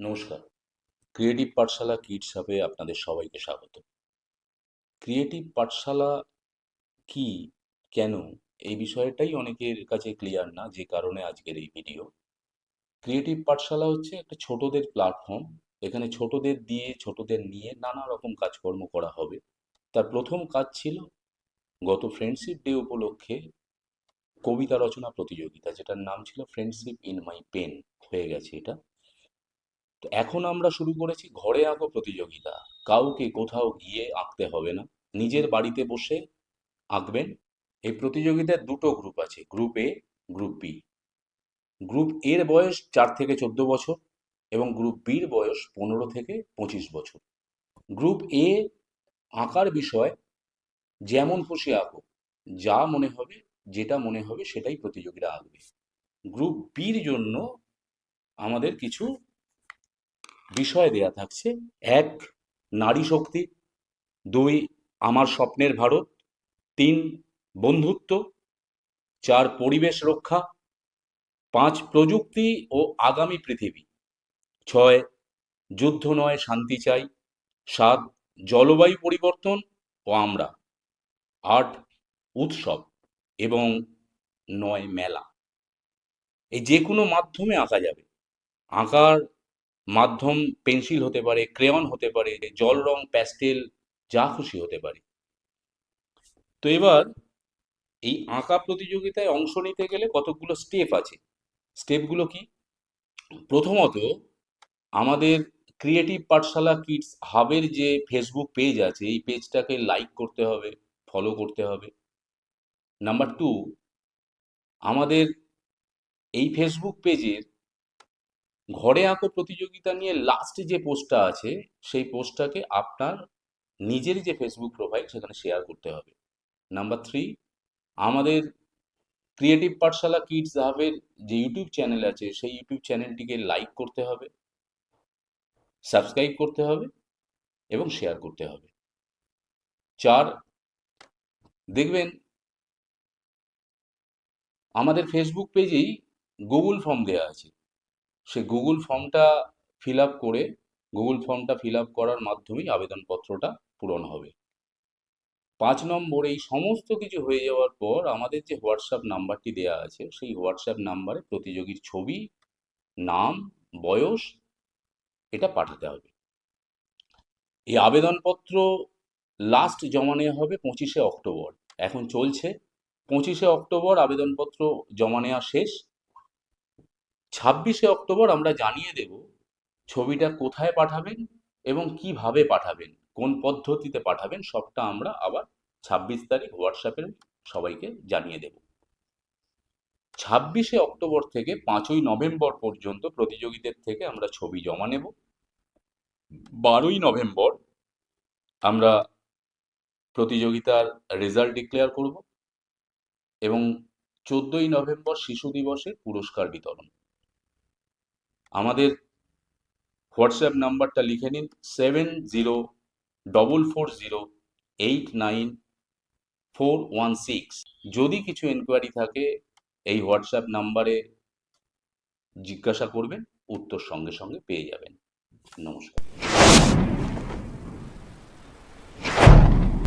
নমস্কার। Creative Pathshala kids হবে আপনাদের সবাইকে স্বাগত। ক্রিয়েটিভ পাঠশালা কি, কেন, এই বিষয়টাই অনেকের কাছে ক্লিয়ার না, যে কারণে আজকের এই ভিডিও ক্রিয়েটিভ পাঠশালা হচ্ছে একটা ছোটদের প্ল্যাটফর্ম এখানে ছোটদের দিয়ে, ছোটদের নিয়ে নানা রকম কাজকর্ম করা হবে। তার প্রথম কাজ ছিল গত ফ্রেন্ডশিপ ডে উপলক্ষে কবিতা রচনা প্রতিযোগিতা, যেটার নাম ছিল ফ্রেন্ডশিপ ইন মাই পেন হয়ে গেছে এটা। তো এখন আমরা শুরু করেছি ঘরে আঁকো প্রতিযোগিতা। কাউকে কোথাও গিয়ে আঁকতে হবে না। নিজের বাড়িতে বসে আঁকবেন। এই প্রতিযোগিতার দুটো গ্রুপ আছে group A group B group এর বয়স চার থেকে চোদ্দ বছর এবং গ্রুপ বির বয়স পনেরো থেকে পঁচিশ বছর। গ্রুপ এ আঁকার বিষয় যেমন খুশি আঁকো, যা মনে হবে, যেটা মনে হবে সেটাই প্রতিযোগীরা আঁকবে। গ্রুপ বির জন্য আমাদের কিছু বিষয় দেয়া থাকছে। এক, নারী শক্তি। দুই, আমার স্বপ্নের ভারত। তিন, বন্ধুত্ব। চার, পরিবেশ রক্ষা। পাঁচ, প্রযুক্তি ও আগামী পৃথিবী। ছয়, যুদ্ধ নয়, শান্তি চাই। সাত, জলবায়ু পরিবর্তন ও আমরা। আট, উৎসব এবং নয়, মেলা। এই যে কোনো মাধ্যমে আঁকা যাবে। আঁকার মাধ্যম পেন্সিল হতে পারে, ক্রেয়ন হতে পারে, জল রং, প্যাস্টেল, যা খুশি হতে পারে। তো এবার এই আঁকা প্রতিযোগিতায় অংশ নিতে গেলে কতগুলো স্টেপ আছে। স্টেপগুলো কি? প্রথমত আমাদের ক্রিয়েটিভ পাঠশালা কিডস হাবের যে ফেসবুক পেজ আছে, এই পেজটাকে লাইক করতে হবে ফলো করতে হবে। নাম্বার টু আমাদের এই ফেসবুক পেজের ঘরে আঁকো প্রতিযোগিতা নিয়ে লাস্ট যে পোস্টটা আছে, সেই পোস্টটাকে আপনার নিজের যে ফেসবুক প্রোফাইল সেখানে শেয়ার করতে হবে। নাম্বার থ্রি আমাদের ক্রিয়েটিভ পাঠশালা কিডস হাবের যে ইউটিউব চ্যানেল আছে, সেই ইউটিউব চ্যানেলটিকে লাইক করতে হবে সাবস্ক্রাইব করতে হবে এবং শেয়ার করতে হবে। চার, দেখবেন আমাদের ফেসবুক পেজেই গুগল ফর্ম দেওয়া আছে। সে গুগল ফর্মটা ফিল আপ করে গুগল ফর্মটা ফিল আপ করার মাধ্যমেই আবেদনপত্রটা পূরণ হবে। পাঁচ নম্বর, এই সমস্ত কিছু হয়ে যাওয়ার পর আমাদের যে হোয়াটসঅ্যাপ নাম্বারটি দেওয়া আছে, সেই হোয়াটসঅ্যাপ নাম্বারে প্রতিযোগীর ছবি, নাম, বয়স, এটা পাঠাতে হবে। এই আবেদনপত্র লাস্ট জমা নেওয়া হবে পঁচিশে অক্টোবর। এখন চলছে পঁচিশে অক্টোবর, আবেদনপত্র জমা নেওয়া শেষ। ছাব্বিশে অক্টোবর আমরা জানিয়ে দেব ছবিটা কোথায় পাঠাবেন এবং কীভাবে পাঠাবেন, কোন পদ্ধতিতে পাঠাবেন সবটা আমরা আবার ছাব্বিশ তারিখ হোয়াটসঅ্যাপে সবাইকে জানিয়ে দেব। ছাব্বিশে অক্টোবর থেকে পাঁচই নভেম্বর পর্যন্ত প্রতিযোগীদের থেকে আমরা ছবি জমা নেব। বারোই নভেম্বর আমরা প্রতিযোগিতার রেজাল্ট ডিক্লেয়ার করব এবং চোদ্দই নভেম্বর শিশু দিবসে পুরস্কার বিতরণ। আমাদের হোয়াটসঅ্যাপ নাম্বারটা লিখে নিন seven zero double four zero eight nine four one six. যদি কিছু এনকোয়ারি থাকে, এই হোয়াটসঅ্যাপ নাম্বারে জিজ্ঞাসা করবেন, উত্তর সঙ্গে সঙ্গে পেয়ে যাবেন। নমস্কার।